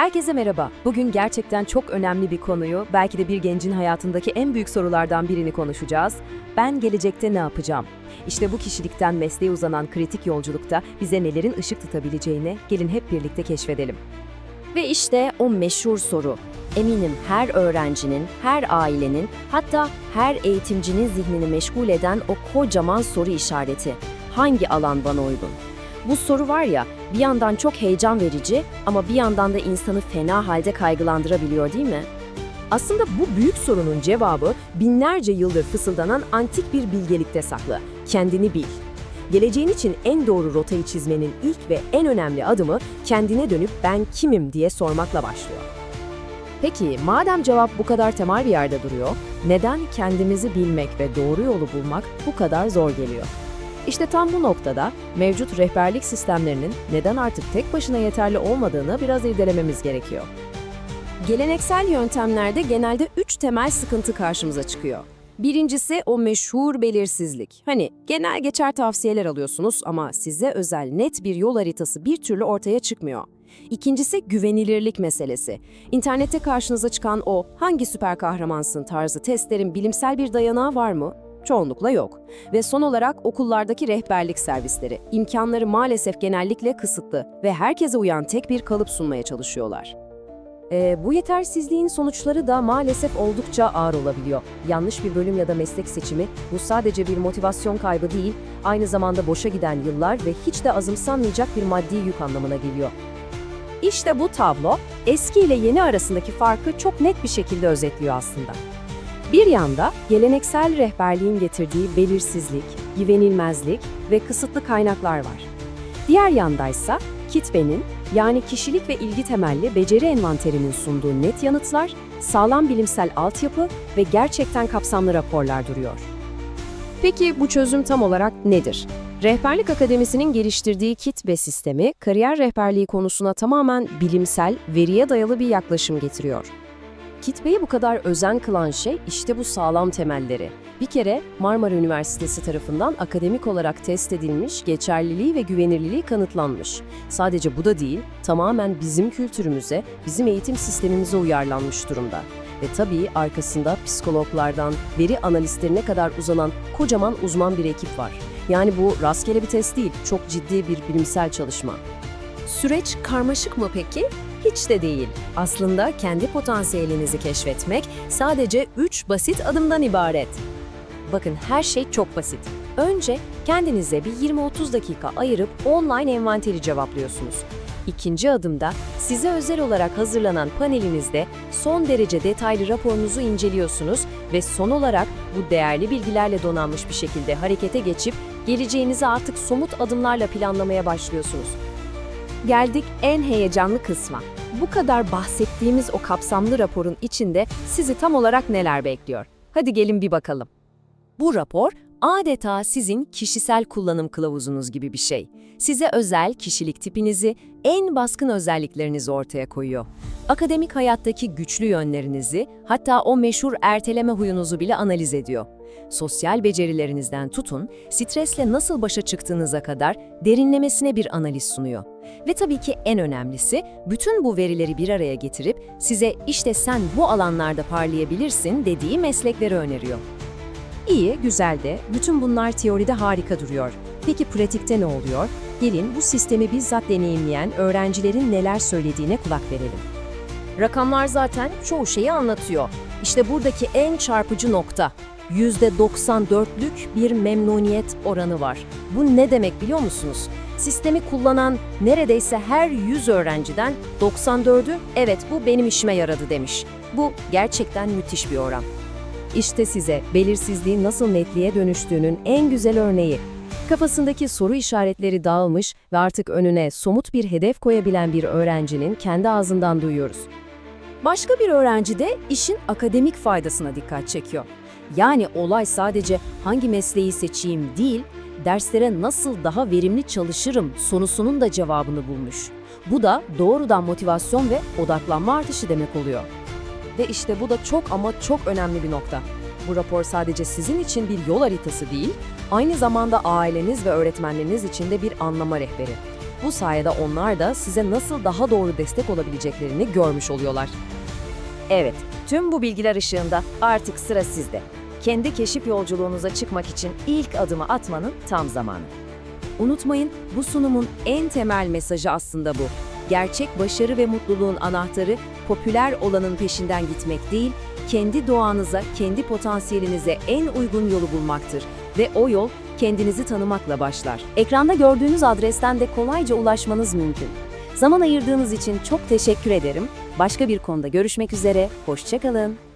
Herkese merhaba. Bugün gerçekten çok önemli bir konuyu, belki de bir gencin hayatındaki en büyük sorulardan birini konuşacağız. Ben gelecekte ne yapacağım? İşte bu kişilikten mesleğe uzanan kritik yolculukta bize nelerin ışık tutabileceğini gelin hep birlikte keşfedelim. Ve işte o meşhur soru. Eminim her öğrencinin, her ailenin, hatta her eğitimcinin zihnini meşgul eden o kocaman soru işareti. Hangi alan bana uygun? Bu soru var ya, bir yandan çok heyecan verici ama bir yandan da insanı fena halde kaygılandırabiliyor değil mi? Aslında bu büyük sorunun cevabı binlerce yıldır fısıldanan antik bir bilgelikte saklı. Kendini bil. Geleceğin için en doğru rotayı çizmenin ilk ve en önemli adımı kendine dönüp ben kimim diye sormakla başlıyor. Peki madem cevap bu kadar temel bir yerde duruyor, neden kendimizi bilmek ve doğru yolu bulmak bu kadar zor geliyor? İşte tam bu noktada mevcut rehberlik sistemlerinin neden artık tek başına yeterli olmadığını biraz irdelememiz gerekiyor. Geleneksel yöntemlerde genelde üç temel sıkıntı karşımıza çıkıyor. Birincisi o meşhur belirsizlik. Hani genel geçer tavsiyeler alıyorsunuz ama size özel net bir yol haritası bir türlü ortaya çıkmıyor. İkincisi güvenilirlik meselesi. İnternette karşınıza çıkan o hangi süper kahramansın tarzı testlerin bilimsel bir dayanağı var mı? Çoğunlukla yok. Ve son olarak okullardaki rehberlik servisleri. İmkanları maalesef genellikle kısıtlı ve herkese uyan tek bir kalıp sunmaya çalışıyorlar. Ee, bu yetersizliğin sonuçları da maalesef oldukça ağır olabiliyor. Yanlış bir bölüm ya da meslek seçimi bu sadece bir motivasyon kaybı değil, aynı zamanda boşa giden yıllar ve hiç de azımsanmayacak bir maddi yük anlamına geliyor. İşte bu tablo eski ile yeni arasındaki farkı çok net bir şekilde özetliyor aslında. Bir yanda geleneksel rehberliğin getirdiği belirsizlik, güvenilmezlik ve kısıtlı kaynaklar var. Diğer yandaysa Kitbe'nin yani kişilik ve ilgi temelli beceri envanterinin sunduğu net yanıtlar, sağlam bilimsel altyapı ve gerçekten kapsamlı raporlar duruyor. Peki bu çözüm tam olarak nedir? Rehberlik Akademisi'nin geliştirdiği Kitbe sistemi, kariyer rehberliği konusuna tamamen bilimsel, veriye dayalı bir yaklaşım getiriyor. Kitbe'yi bu kadar özen kılan şey işte bu sağlam temelleri. Bir kere Marmara Üniversitesi tarafından akademik olarak test edilmiş, geçerliliği ve güvenilirliği kanıtlanmış. Sadece bu da değil, tamamen bizim kültürümüze, bizim eğitim sistemimize uyarlanmış durumda. Ve tabii arkasında psikologlardan veri analistlerine kadar uzanan kocaman uzman bir ekip var. Yani bu rastgele bir test değil, çok ciddi bir bilimsel çalışma. Süreç karmaşık mı peki? Hiç de değil. Aslında kendi potansiyelinizi keşfetmek sadece 3 basit adımdan ibaret. Bakın her şey çok basit. Önce kendinize bir 20-30 dakika ayırıp online envanteri cevaplıyorsunuz. İkinci adımda size özel olarak hazırlanan panelinizde son derece detaylı raporunuzu inceliyorsunuz ve son olarak bu değerli bilgilerle donanmış bir şekilde harekete geçip geleceğinizi artık somut adımlarla planlamaya başlıyorsunuz. Geldik en heyecanlı kısma. Bu kadar bahsettiğimiz o kapsamlı raporun içinde sizi tam olarak neler bekliyor? Hadi gelin bir bakalım. Bu rapor adeta sizin kişisel kullanım kılavuzunuz gibi bir şey. Size özel kişilik tipinizi, en baskın özelliklerinizi ortaya koyuyor. Akademik hayattaki güçlü yönlerinizi, hatta o meşhur erteleme huyunuzu bile analiz ediyor. Sosyal becerilerinizden tutun, stresle nasıl başa çıktığınıza kadar derinlemesine bir analiz sunuyor. Ve tabii ki en önemlisi, bütün bu verileri bir araya getirip size işte sen bu alanlarda parlayabilirsin dediği meslekleri öneriyor. İyi, güzel de bütün bunlar teoride harika duruyor. Peki pratikte ne oluyor? Gelin bu sistemi bizzat deneyimleyen öğrencilerin neler söylediğine kulak verelim. Rakamlar zaten çoğu şeyi anlatıyor. İşte buradaki en çarpıcı nokta. %94'lük bir memnuniyet oranı var. Bu ne demek biliyor musunuz? Sistemi kullanan neredeyse her 100 öğrenciden 94'ü evet bu benim işime yaradı demiş. Bu gerçekten müthiş bir oran. İşte size belirsizliğin nasıl netliğe dönüştüğünün en güzel örneği. Kafasındaki soru işaretleri dağılmış ve artık önüne somut bir hedef koyabilen bir öğrencinin kendi ağzından duyuyoruz. Başka bir öğrenci de işin akademik faydasına dikkat çekiyor. Yani olay sadece hangi mesleği seçeyim değil, derslere nasıl daha verimli çalışırım sorusunun da cevabını bulmuş. Bu da doğrudan motivasyon ve odaklanma artışı demek oluyor. Ve işte bu da çok ama çok önemli bir nokta. Bu rapor sadece sizin için bir yol haritası değil, aynı zamanda aileniz ve öğretmenleriniz için de bir anlama rehberi. Bu sayede onlar da size nasıl daha doğru destek olabileceklerini görmüş oluyorlar. Evet, tüm bu bilgiler ışığında artık sıra sizde. Kendi keşif yolculuğunuza çıkmak için ilk adımı atmanın tam zamanı. Unutmayın, bu sunumun en temel mesajı aslında bu. Gerçek başarı ve mutluluğun anahtarı popüler olanın peşinden gitmek değil, kendi doğanıza, kendi potansiyelinize en uygun yolu bulmaktır. Ve o yol kendinizi tanımakla başlar. Ekranda gördüğünüz adresten de kolayca ulaşmanız mümkün. Zaman ayırdığınız için çok teşekkür ederim. Başka bir konuda görüşmek üzere, hoşçakalın.